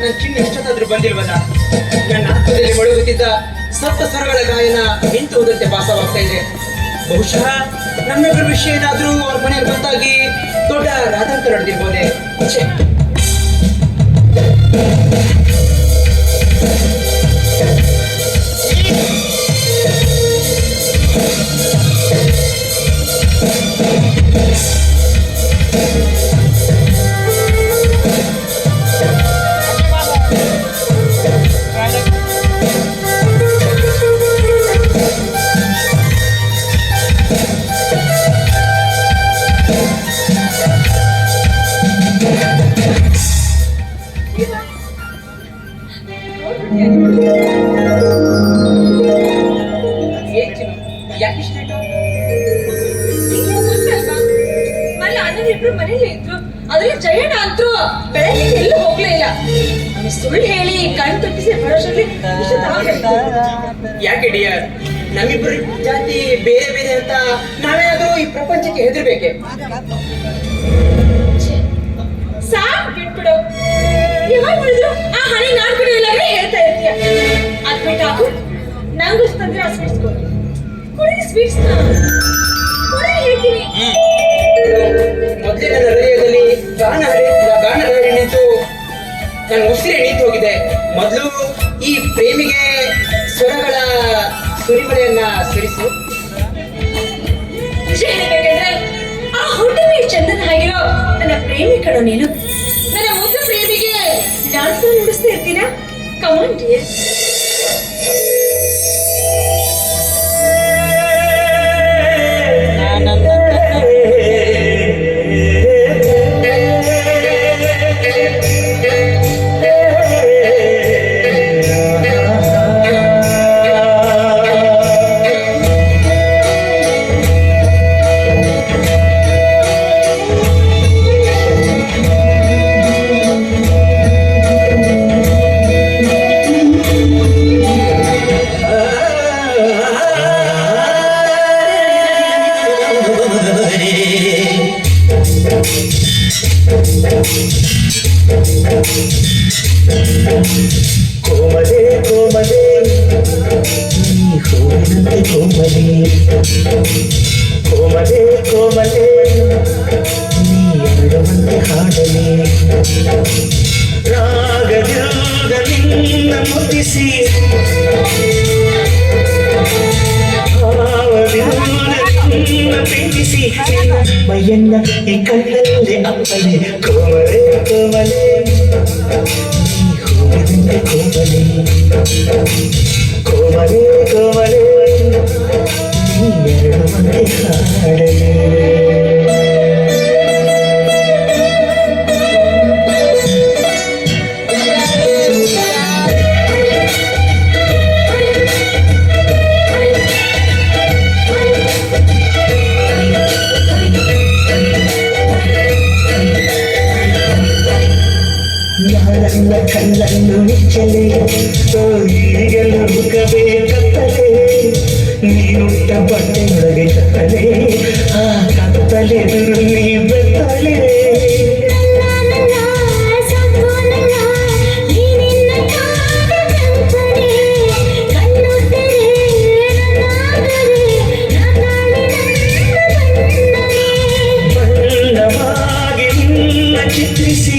ನನ್ನ ಚಿನ್ನ ಎಷ್ಟೊತ್ತಾದ್ರೂ ಬಂದಿಲ್ವಲ್ಲ? ನನ್ನ ಆತ್ಮದಲ್ಲಿ ಮೊಳಗುತ್ತಿದ್ದ ಸಪ್ತ ಸ್ವರಗಳ ಗಾಯನ ನಿಂತು ಹೋದಂತೆ ಭಾಸವಾಗ್ತಾ ಇದೆ. ಬಹುಶಃ ನಮ್ಮಿಬ್ಬರ ವಿಷಯ ಏನಾದ್ರೂ ಅವ್ರ ಮನೆಗೆ ಗೊತ್ತಾಗಿ ದೊಡ್ಡ ರಾದಂತ ನಡೆದಿರ್ಬೋದೆ? ಯಾಕೆ ಗೊತ್ತಲ್ವಾ? ಮೊನ್ನೆ ಅಣ್ಣನಿಬ್ರು ಮನೇಲಿ ಇದ್ರು. ಅದ್ರಲ್ಲಿ ಜಯಣ್ಣ ಅಂತೂ ಬೆಳಗ್ಗೆ ಎಲ್ಲೂ ಹೋಗ್ಲೇ ಇಲ್ಲ. ಸುಳ್ಳು ಹೇಳಿ ಕಣ್ ತಪ್ಪಿಸಿ ಇಷ್ಟೊತ್ತಾಗೋಯ್ತು. ಯಾಕೆ ಡಿಯರ್? ನಮ್ಮಿಬ್ರು ಜಾತಿ ಬೇರೆ ಬೇರೆ ಅಂತ ನಾವೇನಾದ್ರೂ ಈ ಪ್ರಪಂಚಕ್ಕೆ ಹೆದರ್ಬೇಕೆ? ಸಾಕ್ ಬಿಟ್ಬಿಡು. ಯಾವಾಗ ಉಳಿದ್ರು ಆ ಹಣೆ ನಾಡ್ಬಿಡು ಇಲ್ಲಾಂದ್ರೆ ಹೇಳ್ತಾ ಇರ್ತೀಯ. ಅದ್ ಬಿಟ್ಟಾಕು ನಂಗೂ ತಂದ್ರೆ ಕೊಡು ಸ್ವೀಟ್ಸ್ ಕೊಡಿ ಹೇಳ್ತೀನಿ. ಮೊದಲಿನ ಹೃದಯದಲ್ಲಿ ಗಾನ ಗಾನ ನಿಂತು ನನ್ನ ಉಸಿರೇ ನಿಂತು ಹೋಗಿದೆ. ಮೊದಲು ಈ ಪ್ರೇಮಿಗೆ ಸ್ವರಗಳ ಸುರಿಮಳೆಯನ್ನ ಸುರಿಸು. ವಿಷಯ ಹೇಳ್ಬೇಕಂದ್ರೆ ಆ ಹುಡುಗಿ ಚಂದನ್ ಆಗಿರೋ ನನ್ನ ಪ್ರೇಮಿ ಕಣೋ ನೀನು. ನನ್ನ ಮುದ್ದು ಪ್ರೇಮಿಗೆ ಡಾನ್ಸ್ ನುಡಿಸ್ತಾ ಇರ್ತೀರಾ ಕಮಾನ್ ಡಿಯರ್ ಕೋಮಲೆ ಕೋಮಲೆ ನೀ ಹೂವಿನಂತೆ ಕೋಮಲೆ ಕೋಮಲೆ ಕೋಮಲೆ ನೀ ಅರಳುವಂತೆ ಹಾಡಲೆ ರಾಗದಿಂದ ನಿನ್ನ ಮುಟ್ಟಿಸಿ ಭಾವವಿರುವುದ ನಿನ್ನ ಪ್ರೀತಿಸಿ ನಿನ್ನ ಮೈಯನ್ನ ಈ ಕಣ್ಣಲ್ಲಿ ಅಪ್ಪಲೆ ಕೋಮಲೆ ಕೋಮಲೆ Thank ನನ್ನ ಕಣ್ಣನ್ನು ನಿಚ್ಚಲೆ ಈಗಲು ಕತ್ತಲೆ ನೀನುಟ್ಟ ಬಟ್ಟೆಯೊಳಗೆ ಕತ್ತಲೆ ಆ ಕತ್ತಲೆ ನೀ ಬೆತ್ತಲೆ ಚಿತ್ರಿಸಿ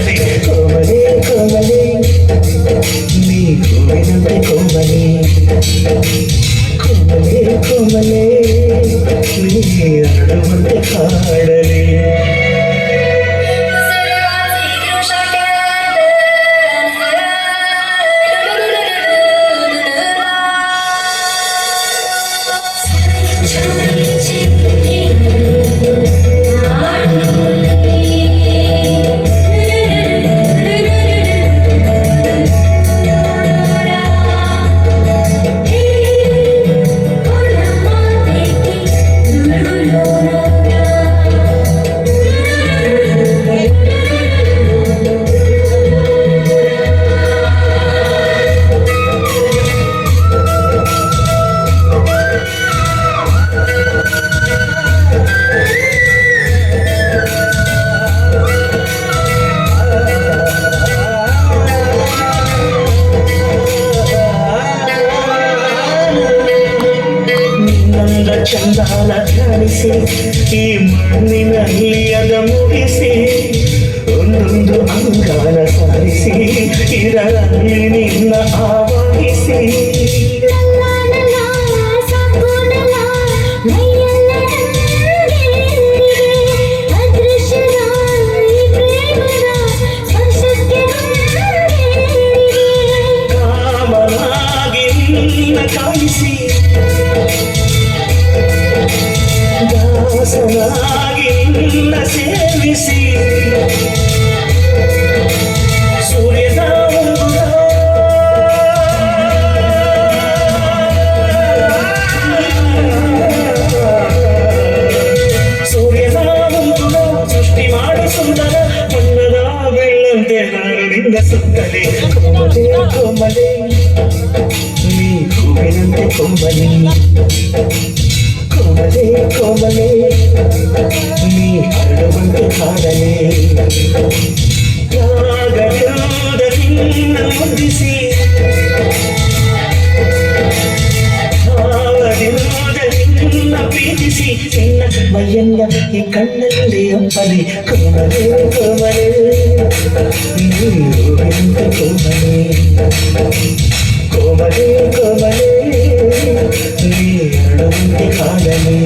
వచ్చి కోవలే కోవలే నీ కోవినంత కాడలే. ಈ ಮಣ್ಣಿನಲ್ಲಿ ಅದ ಮುಗಿಸಿ ಒಂದೊಂದು ಅಂಗಾನ ಸಾರಿಸಿ ಇದರಲ್ಲಿ ನಿನ್ನ ಆವಾಹಿಸಿ ಬೆಳ್ಳಂತೆ ನಾನು ನಿನ್ನ ಸುತ್ತಲೇ ಕೋಮಲೆ ಕೋಮಲೆ ನೀ ಹೂವಿನಂತೆ ಕೊಂಬಲಿ కొనలే కొనలే నీ అడవంటే కాదలే ముగిసి ప్రీతిసి. చిన్న మయ్యన్న ఈ కళ్ళల్లే అంపలి కోమలే కోమలే. కోమలే. கண்ட கடலே